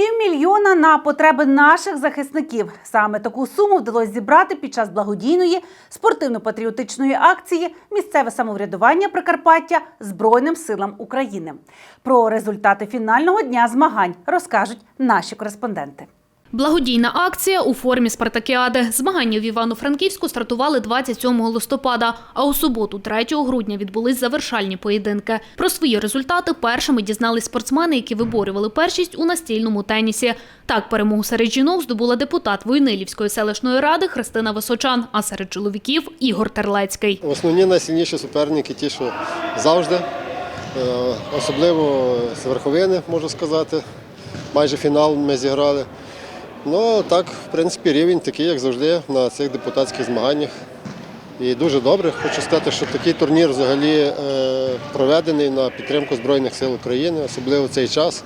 Півмільйона на потреби наших захисників. Саме таку суму вдалося зібрати під час благодійної спортивно-патріотичної акції Місцеве самоврядування Прикарпаття Збройним силам України. Про результати фінального дня змагань розкажуть наші кореспонденти. Благодійна акція у формі спартакіади. Змагання в Івано-Франківську стартували 27 листопада, а у суботу, 3 грудня, відбулись завершальні поєдинки. Про свої результати першими дізнались спортсмени, які виборювали першість у настільному тенісі. Так, перемогу серед жінок здобула депутат Войнилівської селищної ради Христина Височан, а серед чоловіків Ігор Терлецький. Основні найсильніші суперники, ті, що завжди, Е, особливо з верховини, можу сказати. Майже фінал ми зіграли. Ну так, в принципі, рівень такий, як завжди, на цих депутатських змаганнях. І дуже добре. Хочу сказати, що такий турнір взагалі е, проведений на підтримку Збройних сил України, особливо в цей час.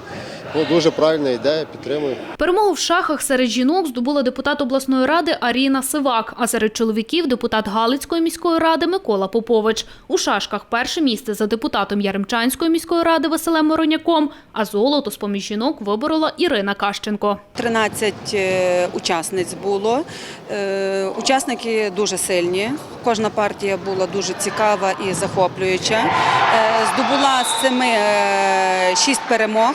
Ну, дуже правильна ідея, підтримую. Перемогу в шахах серед жінок здобула депутат обласної ради Аріна Сивак, а серед чоловіків депутат Галицької міської ради Микола Попович. У шашках перше місце за депутатом Яремчанської міської ради Василем Мороняком, а золото з поміж жінок виборола Ірина Кащенко. 13 е, учасниць було. Е, Учасники дуже сильні. Кожна партія була дуже цікава і захоплююча. Е, Здобула з семи шість перемог.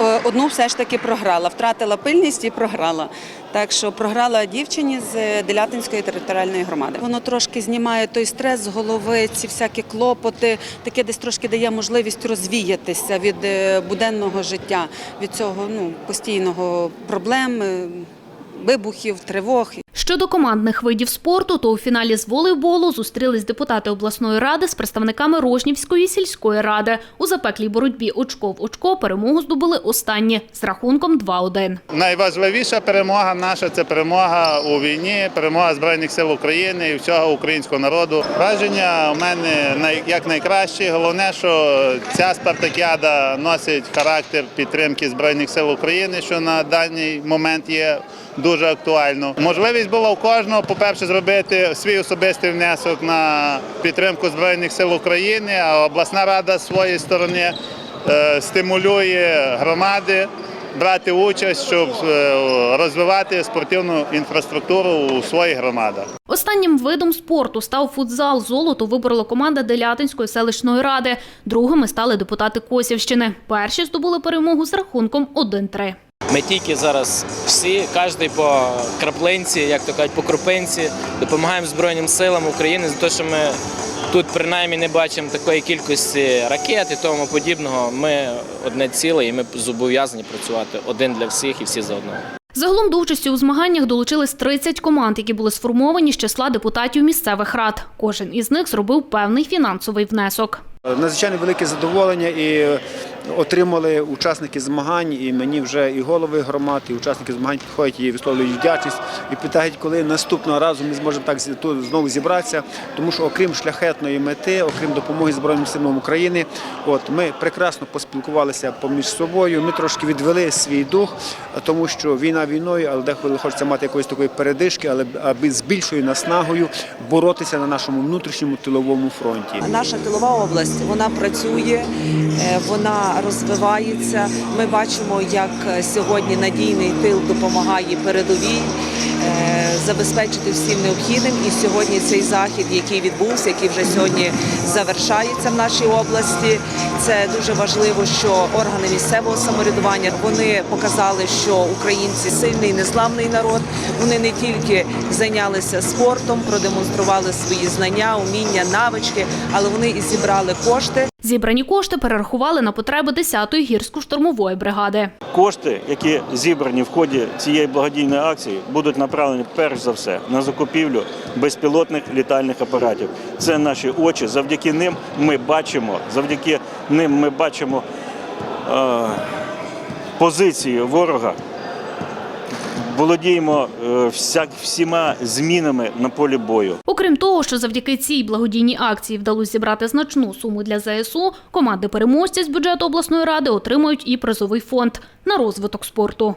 Е, Одну все ж таки програла, втратила пильність і програла. Так що програла дівчині з Делятинської територіальної громади. Воно трошки знімає той стрес з голови, ці всякі клопоти, таке десь трошки дає можливість розвіятися від е, буденного життя, від цього ну, постійного проблем, е, вибухів, тривог. Щодо командних видів спорту, то у фіналі з волейболу зустрілись депутати обласної ради з представниками Рожнівської сільської ради. У запеклій боротьбі очко в очко перемогу здобули останні з рахунком 2-1. Найважливіша перемога наша це перемога у війні, перемога Збройних сил України і всього українського народу. Враження у мене як найкращі. Головне, що ця спартакіада носить характер підтримки Збройних сил України, що на даний момент є дуже актуально. Можливість була у кожного, по-перше, зробити свій особистий внесок на підтримку Збройних сил України, а обласна рада з своєї сторони е, стимулює громади брати участь, щоб е, розвивати спортивну інфраструктуру у своїх громадах. Останнім видом спорту став футзал. Золото виборола команда Делятинської селищної ради. Другими стали депутати Косівщини. Перші здобули перемогу з рахунком 1-3. Ми тільки зараз всі, кожен по краплинці, як то кажуть, по крупинці, допомагаємо Збройним силам України за те, що ми тут принаймні не бачимо такої кількості ракет і тому подібного. Ми одне ціле і ми зобов'язані працювати один для всіх і всі за одного. Загалом до участі у змаганнях долучились 30 команд, які були сформовані з числа депутатів місцевих рад. Кожен із них зробив певний фінансовий внесок. Надзвичайно велике задоволення і отримали учасники змагань, і мені вже і голови громад, і учасники змагань підходять і висловлюють вдячність і питають, коли наступного разу ми зможемо так знову зібратися. Тому що окрім шляхетної мети, окрім допомоги Збройним силам України, от ми прекрасно поспілкувалися поміж собою. Ми трошки відвели свій дух, тому що війна війною, але деколи хочеться мати якоїсь такої передишки, але аби з більшою наснагою боротися на нашому внутрішньому тиловому фронті. Наша тилова область вона працює, е, вона розвивається. Ми бачимо, як сьогодні надійний тил допомагає передовій забезпечити всім необхідним. І сьогодні цей захід, який відбувся, який вже сьогодні завершається в нашій області. Це дуже важливо, що органи місцевого самоврядування вони показали, що українці сильний, незламний народ. Вони не тільки зайнялися спортом, продемонстрували свої знання, уміння, навички, але вони і зібрали кошти. Зібрані кошти перерахували на потреби 10-ї гірсько-штурмової бригади. Кошти, які зібрані в ході цієї благодійної акції, будуть направлені перш за все на закупівлю безпілотних літальних апаратів. Це наші очі. Завдяки ним ми бачимо, завдяки ним ми бачимо е, позиції ворога. Володіємо е, всяк, всіма змінами на полі бою. Окрім того, що завдяки цій благодійній акції вдалося зібрати значну суму для ЗСУ, команди переможці з бюджету обласної ради отримують і призовий фонд на розвиток спорту.